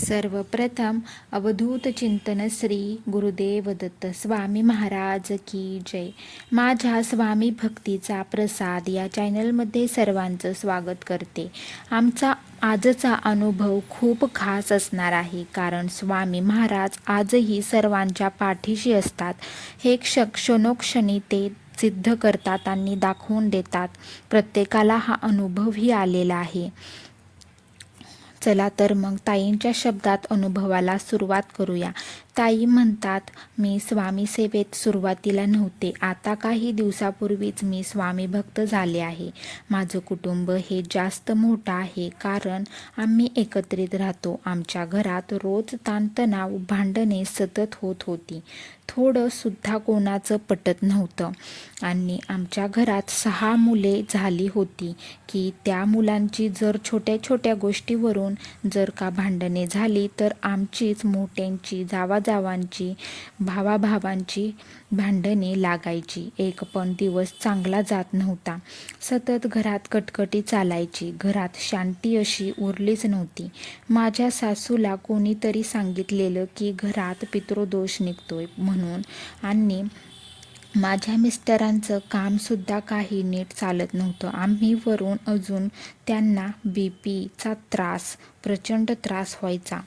सर्वप्रथम अवधूत चिंतन श्री गुरुदेव दत्त स्वामी महाराज की जय. माझ्या स्वामी भक्तीचा प्रसाद या चॅनलमध्ये सर्वांचं स्वागत करते. आमचा आजचा अनुभव खूप खास असणार आहे कारण स्वामी महाराज आजही सर्वांच्या पाठीशी असतात. हे क्ष क्षणोक्षणी ते सिद्ध करतात आणि दाखवून देतात. प्रत्येकाला हा अनुभवही आलेला आहे. चला तर मग ताईंच्या शब्दात अनुभवाला सुरुवात करूया. ताई म्हणतात मी स्वामी सेवेत सुरुवातीला नव्हते. आता काही दिवसापूर्वीच मी स्वामी भक्त झाले आहे. माझं कुटुंब हे जास्त मोठं आहे कारण आम्ही एकत्रित राहतो. आमच्या घरात रोज ताणतणाव भांडणे सतत होत होती. थोडंसुद्धा कोणाचं पटत नव्हतं. आणि आमच्या घरात सहा मुले झाली होती की त्या मुलांची जर छोट्या छोट्या गोष्टीवरून जर का भांडणे झाली तर आमचीच मोठ्यांची जावाजावांची भावाभावांची भांडणे लागायची. एक पण दिवस चांगला जात नव्हता. सतत घरात कटकटी चालायची. घरात शांती अशी उरलीच नव्हती. माझ्या सासूला कोणीतरी सांगितलेलं की घरात पितृदोष निघतोय म्हणून आणि माझ्या मिस्टरांचं कामसुद्धा काही नीट चालत नव्हतं. आम्ही वरून अजून त्यांना बी पीचा त्रास प्रचंड त्रास व्हायचा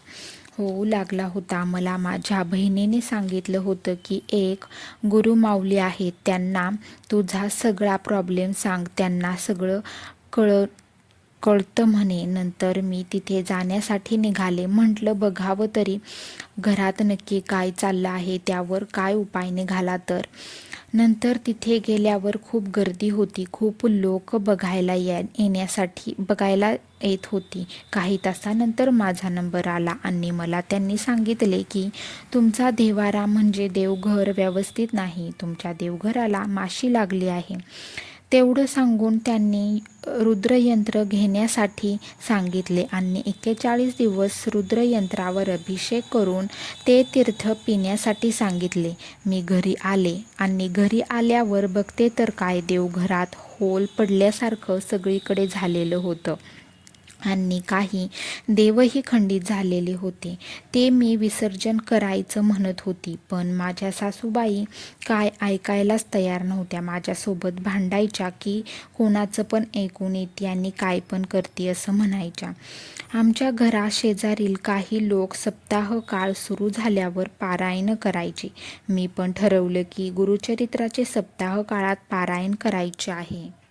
होऊ लागला होता. मला माझ्या बहिणीने सांगितलं होतं की एक गुरुमाऊली आहेत त्यांना तुझा सगळा प्रॉब्लेम सांग. त्यांना सगळं कळ कळतं म्हणे. नंतर मी तिथे जाण्यासाठी निघाले. म्हटलं बघावं तरी घरात नक्की काय चाललं आहे? त्यावर काय उपाय निघाला तर? नंतर तिथे गेल्यावर खूप गर्दी होती. खूप लोक बघायला या येण्यासाठी बघायला येत होती. काही तासानंतर माझा नंबर आला आणि मला त्यांनी सांगितले की तुमचा देवारा म्हणजे देवघर व्यवस्थित नाही. तुमच्या देवघराला माशी लागली आहे. तेवढं सांगून त्यांनी रुद्रयंत्र घेण्यासाठी सांगितले आणि एक्केचाळीस दिवस रुद्रयंत्रावर अभिषेक करून ते तीर्थ पिण्यासाठी सांगितले. मी घरी आले आणि घरी आल्यावर बघते तर काय देवघरात होल पडल्यासारखं सगळीकडे झालेलं होतं. आणि काही देवही खंडित झालेले होते. ते मी विसर्जन करायचं म्हणत होती पण माझ्या सासूबाई काय ऐकायलाच तयार नव्हत्या. माझ्यासोबत भांडायच्या की कोणाचं पण ऐकून येते आणि काय पण करते असं म्हणायच्या. आमच्या घरा शेजारील काही लोक सप्ताह काळ सुरू झाल्यावर पारायण करायचे. मी पण ठरवलं की गुरुचरित्राचे सप्ताह काळात पारायण करायचे आहे.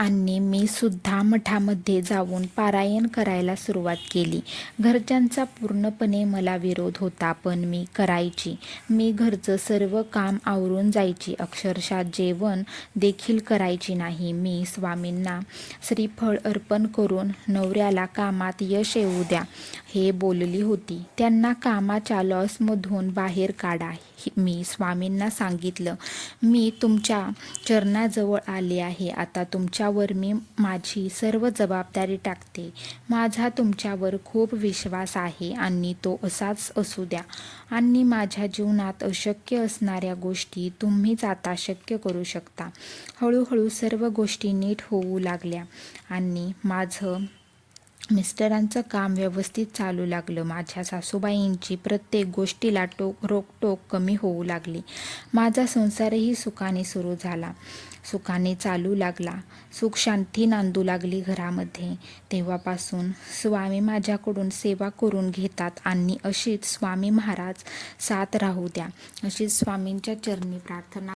आणि मी सुद्धा मठामध्ये जाऊन पारायण करायला सुरुवात केली. घरच्यांचा पूर्णपणे मला विरोध होता पण मी करायची. मी घरचं सर्व काम आवरून जायची. अक्षरशः जेवण देखील करायची नाही. मी स्वामींना श्रीफळ अर्पण करून नवऱ्याला कामात यश येऊ द्या हे बोलली होती. त्यांना कामाच्या लॉसमधून बाहेर काढा मी स्वामींना सांगितलं. मी तुमच्या चरणाजवळ आले आहे. आता तुमच्यावर मी माझी सर्व जबाबदारी टाकते. माझा तुमच्यावर खूप विश्वास आहे आणि तो असाच असू द्या. आणि माझ्या जीवनात अशक्य असणाऱ्या गोष्टी तुम्हीच आता शक्य करू शकता. हळूहळू सर्व गोष्टी नीट होऊ लागल्या आणि माझं मिस्टरांचं काम व्यवस्थित चालू लागलं. माझ्या सासूबाईंची प्रत्येक गोष्टीला टोक रोकटोक कमी होऊ लागली. माझा संसारही सुखाने सुरू झाला. सुखाने चालू लागला. सुख शांती नांदू लागली घरामध्ये. तेव्हापासून स्वामी माझ्याकडून सेवा करून घेतात आणि अशीच स्वामी महाराज साथ राहू द्या. अशीच स्वामींच्या चरणी प्रार्थना